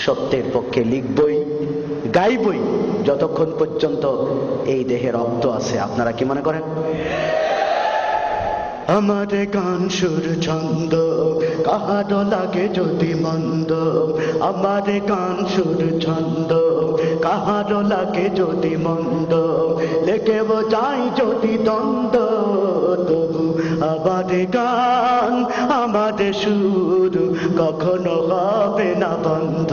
সত্যের পক্ষে লিখবই, গাইবই, যতক্ষণ পর্যন্ত এই দেহে রক্ত আছে। আপনারা কি মনে করেন? আমার গান সুর ছন্দ, কাহার লাগে যদি মন্দ। আমার গান সুর ছন্দ, কাহার লাগে যদি মন্দ। লেখে যাই যদি দ্বন্দ্ব আমার গান আমার সুর কখনো হবে না বন্ধ,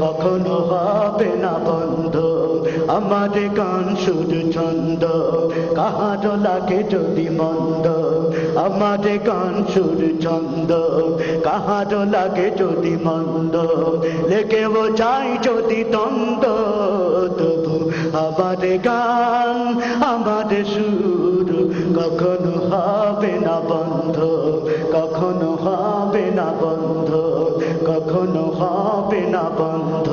কখনো হবে না বন্ধ। আমার গান সুর ছন্দ, কাহার লাগে যদি মন্দ। আমার গান সুর ছন্দ, কাহার লাগে যদি মন্দ। লেগেও যাই যদি দ্বন্দ্ব, তবু আমার গান আমার সুর কখনো হবে না বন্ধ, কখনো হবে না বন্ধ, কখনো হবে না বন্ধ।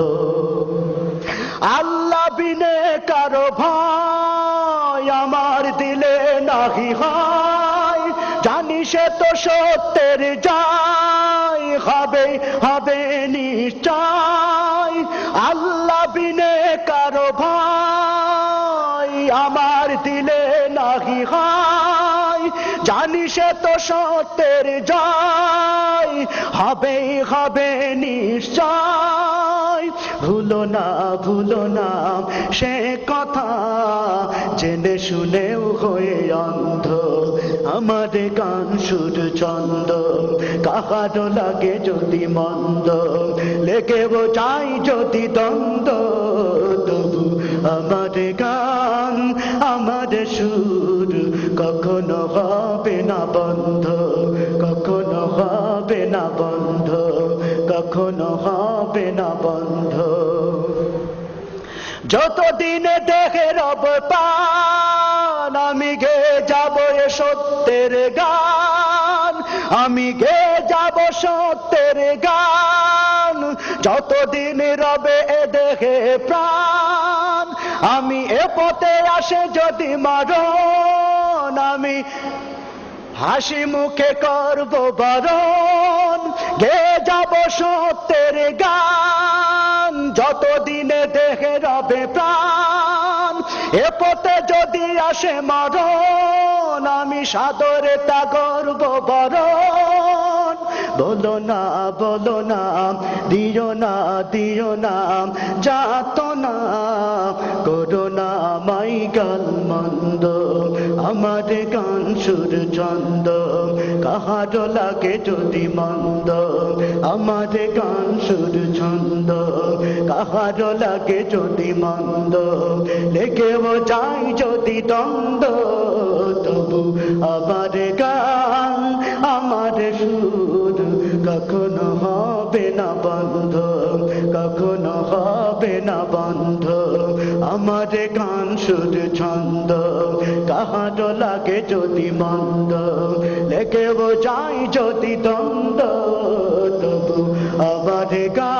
আল্লাহ বিনে কারও ভাই আমার দিলে নাহি হয়, জানি সে তো সত্যের যায় হবে হবে নিশ্চয়। আল্লাহ বিনে কারও ভাই আমার দিলে নাহি হয় জানি সে তো সত্যের যায় হবে হবে নিশ্চয়। ভুলো না ভুলো না, সে কথা জেনে শুনেও হয়ে অন্ধ। আমার গান সুর চন্দ, কাহার লাগে যদি মন্দ, লেগেও চাই যদি দ্বন্দ্ব। তবু আমার গান, আমার সুর কখনো হবে না বন্ধ, কখনো হবে না বন্ধ, কখনো হবে না বন্ধ। যতদিনে দেখে রব পান, আমি গে যাব এ সত্যের গান, আমি গে যাব সত্যের গান। যতদিন রবে এ দেখে প্রাণ, আমি এ পথে আসে যদি মারণ আমি হাসি মুখে করব বরণ, গে যাব সত্যের গান, যতদিনে দেহে রবে প্রাণ, এ পথে যদি আসে মরণ, আমি সাদরে তা করব বরণ। বলো না বলো না, দিও না দিও না, যাত না, করো না মাই গাল মন্দ। আমার গান সুর চন্দ কাহার লাগে যদি মন্দ, আমার গান সুর ছন্দ, কাহার লাগে যদি মন্দ, লেগেও যাই যদি দ্বন্দ্ব, তবু আমার গান, আমার সুর কখনো হবে না বন্ধ, কখনো হবে না বন্ধ, আমার গান সুর ছন্দ কাহার লাগে যদি মন্দ লেগেও যাই যদি দ্বন্দ্ব তবু আবার গান